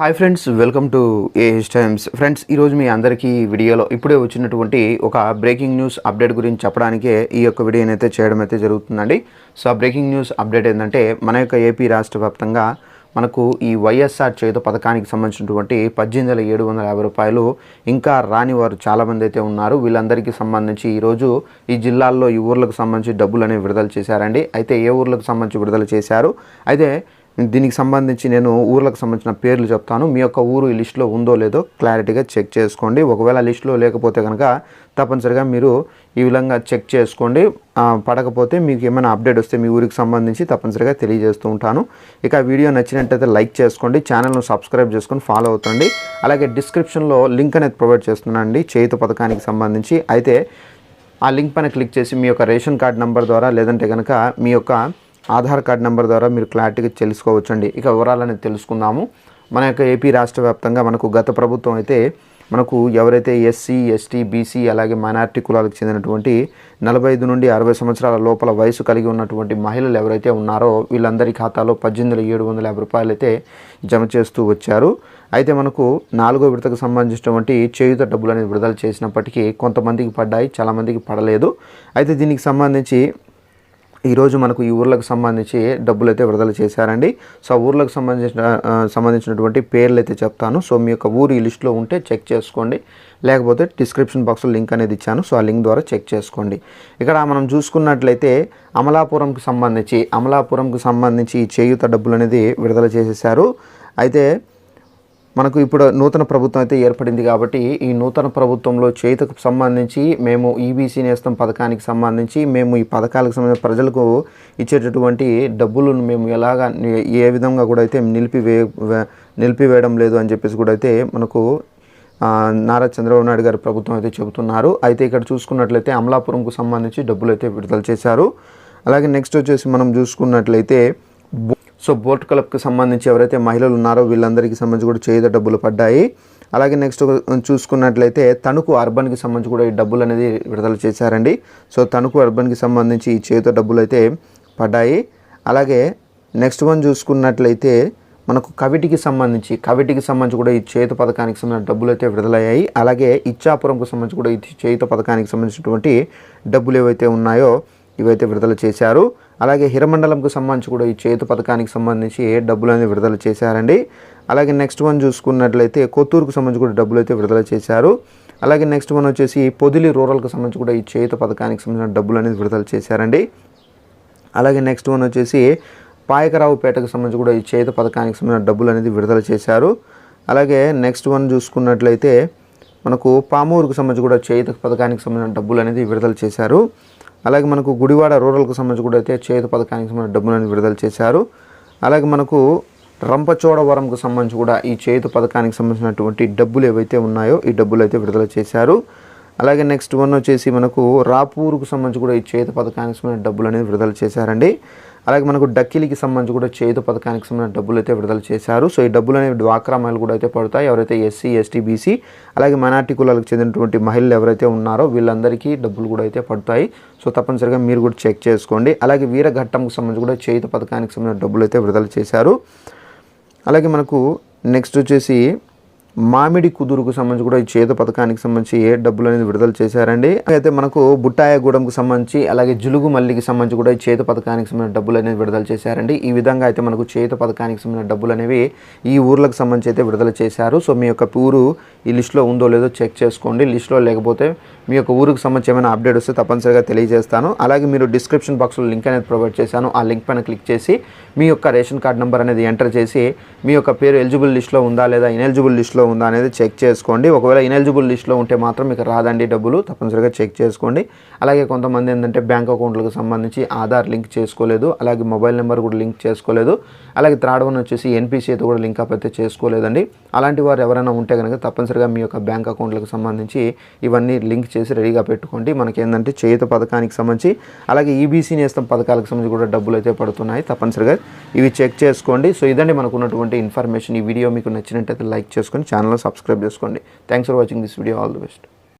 Hi friends welcome to AH Times friends ఈరోజు మీ అందరికీ వీడియోలో ఇప్పుడే వచ్చినటువంటి ఒక బ్రేకింగ్ న్యూస్ అప్డేట్ గురించి చెప్పడానికే ఈ యొక్క వీడియోని అయితే చేయడం అయితే జరుగుతుందండి. సో ఆ బ్రేకింగ్ న్యూస్ అప్డేట్ ఏంటంటే మన యొక్క ఏపీ రాష్ట్ర వ్యాప్తంగా మనకు ఈ వైఎస్ఆర్ చేత పథకానికి సంబంధించినటువంటి పద్దెనిమిది వేల ఏడు వందల యాభై రూపాయలు ఇంకా రాని వారు చాలామంది అయితే ఉన్నారు. వీళ్ళందరికీ సంబంధించి ఈరోజు ఈ జిల్లాల్లో ఈ ఊర్లకు సంబంధించి డబ్బులు అనేవి విడుదల చేశారండి. అయితే ఏ ఊర్లకు సంబంధించి విడుదల చేశారు? అయితే దీనికి సంబంధించి నేను ఊర్లకు సంబంధించిన పేర్లు చెప్తాను. మీ యొక్క ఊరు ఈ లిస్టులో ఉందో లేదో క్లారిటీగా చెక్ చేసుకోండి. ఒకవేళ లిస్టులో లేకపోతే కనుక తప్పనిసరిగా మీరు ఈ విధంగా చెక్ చేసుకోండి. పడకపోతే మీకు ఏమైనా అప్డేట్ వస్తే మీ ఊరికి సంబంధించి తప్పనిసరిగా తెలియజేస్తూ ఉంటాను. ఇక వీడియో నచ్చినట్టయితే లైక్ చేసుకోండి ఛానల్ను సబ్స్క్రైబ్ చేసుకొని ఫాలో అవుతండి. అలాగే డిస్క్రిప్షన్లో లింక్ అనేది ప్రొవైడ్ చేస్తున్నానండి చేయుత పథకానికి సంబంధించి. అయితే ఆ లింక్ పైన క్లిక్ చేసి మీ యొక్క రేషన్ కార్డ్ నెంబర్ ద్వారా లేదంటే కనుక మీ యొక్క ఆధార్ కార్డ్ నెంబర్ ద్వారా మీరు క్లారిటీగా తెలుసుకోవచ్చండి. ఇక వివరాలని తెలుసుకుందాము. మన యొక్క ఏపీ రాష్ట్ర వ్యాప్తంగా మనకు గత ప్రభుత్వం అయితే మనకు ఎవరైతే ఎస్సీ ఎస్టీ బీసీ అలాగే మైనార్టీ కులాలకు చెందినటువంటి నలభై ఐదు నుండి అరవై సంవత్సరాల లోపల వయసు కలిగి ఉన్నటువంటి మహిళలు ఎవరైతే ఉన్నారో వీళ్ళందరి ఖాతాలో పద్దెనిమిది ఏడు వందల యాభై రూపాయలు అయితే జమ చేస్తూ వచ్చారు. అయితే మనకు నాలుగో విడతకు సంబంధించినటువంటి చేయుత డబ్బులు అనేది విడుదల చేసినప్పటికీ కొంతమందికి పడ్డాయి చాలామందికి పడలేదు. అయితే దీనికి సంబంధించి ఈరోజు మనకు ఈ ఊర్లకు సంబంధించి డబ్బులు అయితే విడుదల చేశారండి. సో ఆ ఊర్లకు సంబంధించిన సంబంధించినటువంటి పేర్లు అయితే చెప్తాను. సో మీ యొక్క ఊరు ఈ లిస్ట్లో ఉంటే చెక్ చేసుకోండి. లేకపోతే డిస్క్రిప్షన్ బాక్స్లో లింక్ అనేది ఇచ్చాను. సో ఆ లింక్ ద్వారా చెక్ చేసుకోండి. ఇక్కడ మనం చూసుకున్నట్లయితే అమలాపురంకి సంబంధించి అమలాపురంకి సంబంధించి ఈ చేయూత డబ్బులు అనేది విడుదల చేసేసారు అయితే మనకు ఇప్పుడు నూతన ప్రభుత్వం అయితే ఏర్పడింది కాబట్టి ఈ నూతన ప్రభుత్వంలో చేతకు సంబంధించి మేము ఈబీసీ నేస్తం పథకానికి సంబంధించి మేము ఈ పథకాలకు సంబంధించి ప్రజలకు ఇచ్చేటటువంటి డబ్బులను మేము ఎలాగా ఏ విధంగా కూడా అయితే నిలిపివే నిలిపివేయడం లేదు అని చెప్పేసి కూడా అయితే మనకు నారా చంద్రబాబు నాయుడు గారి ప్రభుత్వం అయితే చెబుతున్నారు. అయితే ఇక్కడ చూసుకున్నట్లయితే అమలాపురంకు సంబంధించి డబ్బులు అయితే విడుదల చేశారు. అలాగే నెక్స్ట్ వచ్చేసి మనం చూసుకున్నట్లయితే సో బోట్ క్లబ్కి సంబంధించి ఎవరైతే మహిళలు ఉన్నారో వీళ్ళందరికీ సంబంధించి కూడా చేయుత డబ్బులు పడ్డాయి. అలాగే నెక్స్ట్ చూసుకున్నట్లయితే తణుకు అర్బన్కి సంబంధించి కూడా ఈ డబ్బులు అనేది విడుదల చేశారండి. సో తణుకు అర్బన్కి సంబంధించి ఈ చేయుత డబ్బులు అయితే పడ్డాయి. అలాగే నెక్స్ట్ వన్ చూసుకున్నట్లయితే మనకు కవిటికి సంబంధించి కవిటికి సంబంధించి కూడా ఈ చేత పథకానికి సంబంధించిన డబ్బులు అయితే విడుదలయ్యాయి. అలాగే ఇచ్చాపురంకు సంబంధించి కూడా ఈ చేత పథకానికి సంబంధించినటువంటి డబ్బులు ఏవైతే ఉన్నాయో ఇవైతే విడుదల చేశారు. అలాగే హిరమండలంకు సంబంధించి కూడా ఈ చేతు పథకానికి సంబంధించి డబ్బులు అనేది విడుదల చేశారండి. అలాగే నెక్స్ట్ వన్ చూసుకున్నట్లయితే కొత్తూరుకు సంబంధించి కూడా డబ్బులు అయితే విడుదల చేశారు. అలాగే నెక్స్ట్ వన్ వచ్చేసి పొదిలి రూరల్కి సంబంధించి కూడా ఈ చేతు పథకానికి సంబంధించిన డబ్బులు అనేది విడుదల చేశారండి. అలాగే నెక్స్ట్ వన్ వచ్చేసి పాయకరావుపేటకు సంబంధించి కూడా ఈ చేత పథకానికి సంబంధించిన డబ్బులు అనేది విడుదల చేశారు. అలాగే నెక్స్ట్ వన్ చూసుకున్నట్లయితే మనకు పామూరుకు సంబంధించి కూడా చేత పథకానికి సంబంధించిన డబ్బులు అనేది విడుదల చేశారు. అలాగే మనకు గుడివాడ రూరల్కు సంబంధించి కూడా అయితే చేత పథకానికి సంబంధించిన డబ్బులు అనేది విడుదల చేశారు. అలాగే మనకు రంపచోడవరంకు సంబంధించి కూడా ఈ చేతు పథకానికి సంబంధించినటువంటి డబ్బులు ఏవైతే ఉన్నాయో ఈ డబ్బులు అయితే విడుదల చేశారు. అలాగే నెక్స్ట్ వన్ వచ్చేసి మనకు రాపూర్కు సంబంధించి కూడా ఈ చేతు పథకానికి సంబంధించిన డబ్బులు అనేది విడుదల చేశారండి. అలాగే మనకు డక్కిలికి సంబంధించి కూడా చేతు పథకానికి సంబంధించిన డబ్బులు అయితే విడుదల చేశారు. సో ఈ డబ్బులు అనేవి డ్వాక్రా మహిళలు కూడా అయితే పడతాయి. ఎవరైతే ఎస్సీ ఎస్టీ బీసీ అలాగే మైనార్టీ కులాలకు చెందినటువంటి మహిళలు ఎవరైతే ఉన్నారో వీళ్ళందరికీ డబ్బులు కూడా అయితే పడతాయి. సో తప్పనిసరిగా మీరు కూడా చెక్ చేసుకోండి. అలాగే వీరఘట్టంకు సంబంధించి కూడా చేతు పథకానికి సంబంధించిన డబ్బులు అయితే విడుదల చేశారు. అలాగే మనకు నెక్స్ట్ వచ్చేసి మామిడి కుదురుకు సంబంధించి కూడా ఈ చేత పథకానికి సంబంధించి ఏ డబ్బులు అనేది విడుదల చేశారండి? అయితే మనకు బుట్టాయగూడెంకు సంబంధించి అలాగే జులుగు మల్లికి సంబంధించి కూడా ఈ చేత పథకానికి సంబంధించిన డబ్బులు అనేది విడుదల చేశారండి. ఈ విధంగా అయితే మనకు చేత పథకానికి సంబంధించిన డబ్బులు అనేవి ఈ ఊర్లకు సంబంధించి అయితే విడుదల చేశారు. సో మీ యొక్క ఊరు ఈ లిస్టులో ఉందో లేదో చెక్ చేసుకోండి. లిస్టులో లేకపోతే మీ యొక్క ఊరికి సంబంధించి ఏమైనా అప్డేట్ వస్తే తప్పనిసరిగా తెలియజేస్తాను. అలాగే మీరు డిస్క్రిప్షన్ బాక్స్లో లింక్ అనేది ప్రొవైడ్ చేశాను. ఆ లింక్ పైన క్లిక్ చేసి మీ యొక్క రేషన్ కార్డ్ నెంబర్ అనేది ఎంటర్ చేసి మీ యొక్క పేరు ఎలిజిబుల్ లిస్ట్లో ఉందా లేదా ఇనెలిజిబుల్ లిస్ట్లో ఉందా అనేది చెక్ చేసుకోండి. ఒకవేళ ఇనెలిజిబుల్ లిస్ట్లో ఉంటే మాత్రం మీకు రాదండి డబ్బులు తప్పనిసరిగా చెక్ చేసుకోండి. అలాగే కొంతమంది ఏంటంటే బ్యాంక్ అకౌంట్లకు సంబంధించి ఆధార్ లింక్ చేసుకోలేదు అలాగే మొబైల్ నెంబర్ కూడా లింక్ చేసుకోలేదు అలాగే థర్డ్ వన్ వచ్చేసి అయితే కూడా లింక్ అప్ అయితే చేసుకోలేదండి. అలాంటి వారు ఎవరైనా ఉంటే కనుక తప్పనిసరిగా మీ యొక్క బ్యాంక్ అకౌంట్లకు సంబంధించి ఇవన్నీ లింక్ చేసి రెడీగా పెట్టుకోండి. మనకి ఏంటంటే చేయుత పథకానికి సంబంధించి అలాగే ఈబీసీ నేస్తం పథకాలకు సంబంధించి కూడా డబ్బులు అయితే పడుతున్నాయి. తప్పనిసరిగా ఇవి చెక్ చేసుకోండి. సో ఇదండి మనకు ఉన్నటువంటి ఇన్ఫర్మేషన్ ఈ వీడియో మీకు నచ్చినట్టయితే లైక్ చేసుకొని ఛానల్ సబ్స్క్రైబ్ చేసుకోండి. Thanks for watching this video all the best